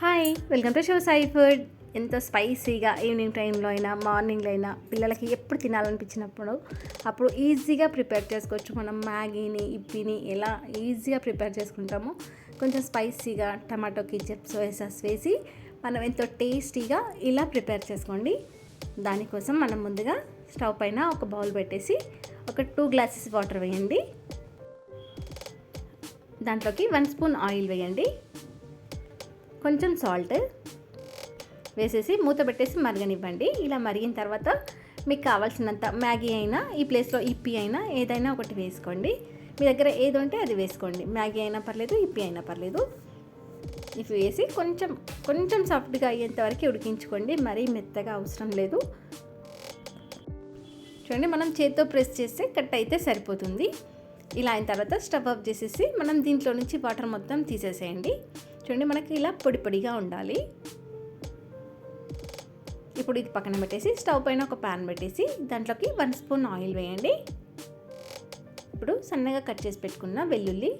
Hi welcome to show Sai food. ఎంతో స్పైసీగా evening టైంలో అయినా మార్నింగ్లో అయినా పిల్లలకి ఎప్పుడు తినాలనిపించినప్పుడు అప్పుడు ఈజీగా ప్రిపేర్ చేసుకోవచ్చు. మనం మ్యాగీని ఇప్పిని ఎలా ఈజీగా ప్రిపేర్ చేసుకుంటామో కొంచెం స్పైసీగా టమాటో చిప్స్ సోయా సాస్ వేసి మనం ఎంతో టేస్టీగా ఇలా ప్రిపేర్ చేసుకోండి. దానికోసం మనం ముందుగా స్టవ్ పైన ఒక బౌల్ పెట్టేసి ఒక టూ గ్లాసెస్ వాటర్ వేయండి. దాంట్లోకి వన్ స్పూన్ ఆయిల్ వేయండి. కొంచెం సాల్ట్ వేసేసి మూత పెట్టేసి మరగనివ్వండి. ఇలా మరిగిన తర్వాత మీకు కావాల్సినంత మ్యాగీ అయినా ఈ ప్లేస్లో ఇప్పి అయినా ఏదైనా ఒకటి వేసుకోండి. మీ దగ్గర ఏది ఉంటే అది వేసుకోండి. మ్యాగీ అయినా పర్లేదు ఇప్పి అయినా పర్లేదు. ఇవి వేసి కొంచెం కొంచెం సాఫ్ట్గా అయ్యేంత వరకు ఉడికించుకోండి. మరీ మెత్తగా అవసరం లేదు. చూడండి మనం చేత్తో ప్రెస్ చేస్తే కట్ అయితే సరిపోతుంది. ఇలా అయిన తర్వాత స్టవ్ ఆఫ్ చేసేసి మనం దీంట్లో నుంచి వాటర్ మొత్తం తీసేసేయండి. చూడండి మనకి ఇలా పొడి పొడిగా ఉండాలి. ఇప్పుడు ఇది పక్కన పెట్టేసి స్టవ్ పైన ఒక ప్యాన్ పెట్టేసి దాంట్లోకి వన్ స్పూన్ ఆయిల్ వేయండి. ఇప్పుడు సన్నగా కట్ చేసి పెట్టుకున్న వెల్లుల్లి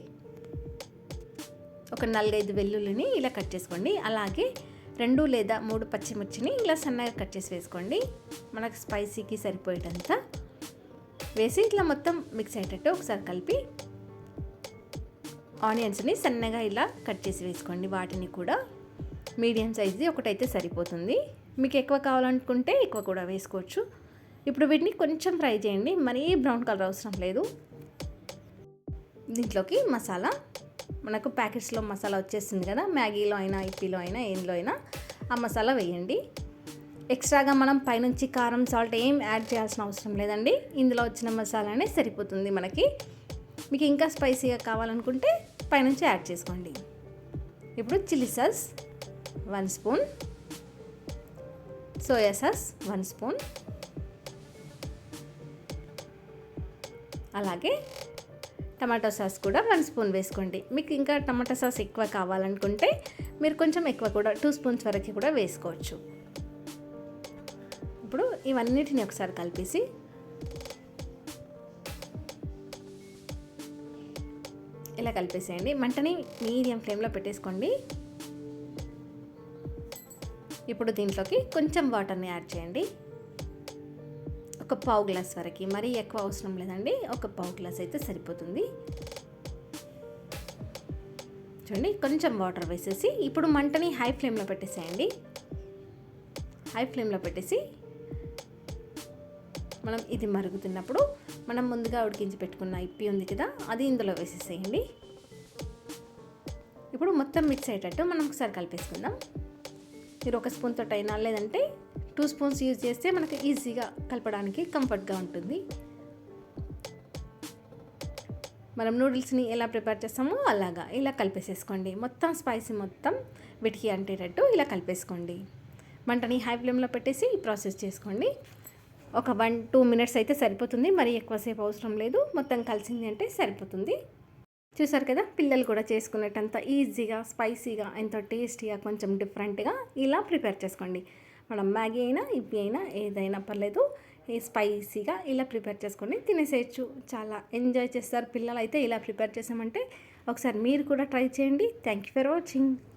ఒక నాలుగైదు వెల్లుల్లిని ఇలా కట్ చేసుకోండి. అలాగే రెండు లేదా మూడు పచ్చిమిర్చిని ఇలా సన్నగా కట్ చేసి వేసుకోండి. మనకు స్పైసీకి సరిపోయేటంత వేసి ఇట్లా మొత్తం మిక్స్ అయ్యేటట్టు ఒకసారి కలిపి ఆనియన్స్ని సన్నగా ఇలా కట్ చేసి వేసుకోండి. వాటిని కూడా మీడియం సైజ్ది ఒకటైతే సరిపోతుంది. మీకు ఎక్కువ కావాలనుకుంటే ఎక్కువ కూడా వేసుకోవచ్చు. ఇప్పుడు వీటిని కొంచెం ఫ్రై చేయండి. మరీ బ్రౌన్ కలర్ అవసరం లేదు. దీంట్లోకి మసాలా. మనకు ప్యాకెట్స్లో మసాలా వచ్చేస్తుంది కదా. మ్యాగీలో అయినా ఇప్పీలో అయినా ఏంలో అయినా ఆ మసాలా వేయండి. ఎక్స్ట్రాగా మనం పైనుంచి కారం సాల్ట్ ఏం యాడ్ చేయాల్సిన అవసరం లేదండి. ఇందులో వచ్చిన మసాలానే సరిపోతుంది మనకి. మీకు ఇంకా స్పైసీగా కావాలనుకుంటే పైనుంచి యాడ్ చేసుకోండి. ఇప్పుడు chilli sauce one spoon soya sauce one spoon అలాగే టమాటో సాస్ కూడా వన్ స్పూన్ వేసుకోండి. మీకు ఇంకా టమాటో సాస్ ఎక్కువ కావాలనుకుంటే మీరు కొంచెం ఎక్కువ కూడా టూ స్పూన్స్ వరకు కూడా వేసుకోవచ్చు. ఇప్పుడు ఇవన్నిటిని ఒకసారి కలిపేసి ఇలా కలిపేసేయండి. మంటని మీడియం ఫ్లేమ్లో పెట్టేసుకోండి. ఇప్పుడు దీంట్లోకి కొంచెం వాటర్ని యాడ్ చేయండి. ఒక పావు గ్లాస్ వరకు మరీ ఎక్కువ అవసరం లేదండి. ఒక పావు గ్లాస్ అయితే సరిపోతుంది. చూడండి కొంచెం వాటర్ వేసేసి ఇప్పుడు మంటని హై ఫ్లేమ్లో పెట్టేసేయండి. హై ఫ్లేమ్లో పెట్టేసి మనం ఇది మరుగుతున్నప్పుడు మనం ముందుగా ఉడికించి పెట్టుకున్న ఇప్పి ఉంది కదా అది ఇందులో వేసేసేయండి. ఇప్పుడు మొత్తం మిక్స్ అయ్యేటట్టు మనం ఒకసారి కలిపేసుకుందాం. మీరు ఒక స్పూన్ తోటి అయినా లేదంటే టూ స్పూన్స్ యూజ్ చేస్తే మనకు ఈజీగా కలపడానికి కంఫర్ట్గా ఉంటుంది. మనం నూడిల్స్ని ఎలా ప్రిపేర్ చేస్తామో అలాగా ఇలా కలిపేసేసుకోండి. మొత్తం స్పైసీ మొత్తం వీటికి అంటేటట్టు ఇలా కలిపేసుకోండి. మంటని హై ఫ్లేమ్లో పెట్టేసి ప్రాసెస్ చేసుకోండి. ఒక వన్ టూ మినిట్స్ అయితే సరిపోతుంది. మరి ఎక్కువసేపు అవసరం లేదు. మొత్తం కలిసింది అంటే సరిపోతుంది. చూసారు కదా? పిల్లలు కూడా చేసుకునేటంత ఈజీగా స్పైసీగా ఎంతో టేస్టీగా కొంచెం డిఫరెంట్గా ఇలా ప్రిపేర్ చేసుకోండి. మనం మ్యాగీ అయినా ఇప్పి అయినా ఏదైనా పర్లేదు ఈ స్పైసీగా ఇలా ప్రిపేర్ చేసుకొని తినేసేయచ్చు. చాలా ఎంజాయ్ చేస్తారు పిల్లలు అయితే ఇలా ప్రిపేర్ చేసామంటే. ఒకసారి మీరు కూడా ట్రై చేయండి. Thank you for watching.